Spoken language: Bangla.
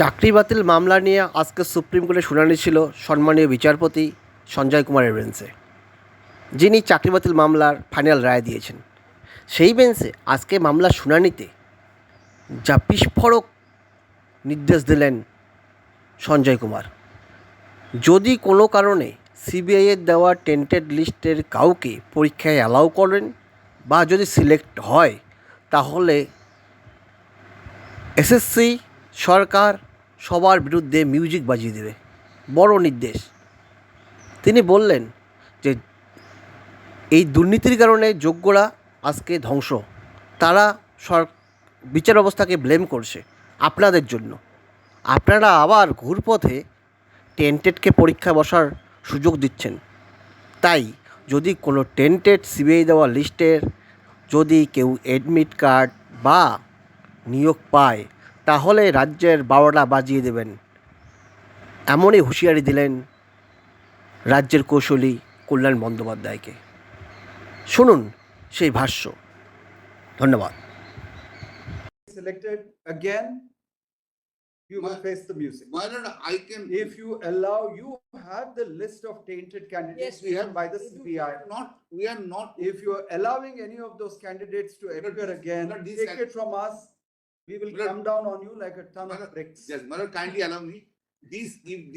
চাকরি বাতিল মামলা নিয়ে আজকে সুপ্রিম কোর্টে শুনানি ছিল সম্মানীয় বিচারপতি সঞ্জয় কুমারের বেঞ্চে, যিনি চাকরি বাতিল মামলার ফাইনাল রায় দিয়েছেন। সেই বেঞ্চে আজকে মামলার শুনানিতে যা বিস্ফোরক নির্দেশ দিলেন সঞ্জয় কুমার। যদি কোনো কারণে সিবিআইয়ের দেওয়া টেন্টেড লিস্টের কাউকে পরীক্ষায় অ্যালাউ করেন বা যদি সিলেক্ট হয়, তাহলে এসএসসি সরকার সবার বিরুদ্ধে মিউজিক বাজিয়ে দেবে। বড় নির্দেশ। তিনি বললেন যে, এই দুর্নীতির কারণে যোগ্যরা আজকে ধ্বংস। তারা সর, বিচার ব্যবস্থাকে ব্লেম করছে আপনাদের জন্য। আপনারা আবার ঘুরপথে টেন্টেডকে পরীক্ষা বসার সুযোগ দিচ্ছেন। তাই যদি কোনো টেন্টেড সিবিআই দেওয়া লিস্টের যদি কেউ অ্যাডমিট কার্ড বা নিয়োগ পায় তাহলে রাজ্যের বারোটা বাজিয়ে দেবেন এমনই হুঁশিয়ারি দিলেন রাজ্যের কৌশলী কল্যাণ বন্দ্যোপাধ্যায়কে শুনুন সেই ভাষ্য ধন্যবাদ selected again, you will My- face the music. Why not I can? If you allow, you have the list of tainted candidates yes, we have- by the CBI. Not, we are not. If you are allowing any of those candidates to appear again, these take it from us. We will come down on you like a ton Madam, of bricks. Yes, Madam, kindly allow me. These, if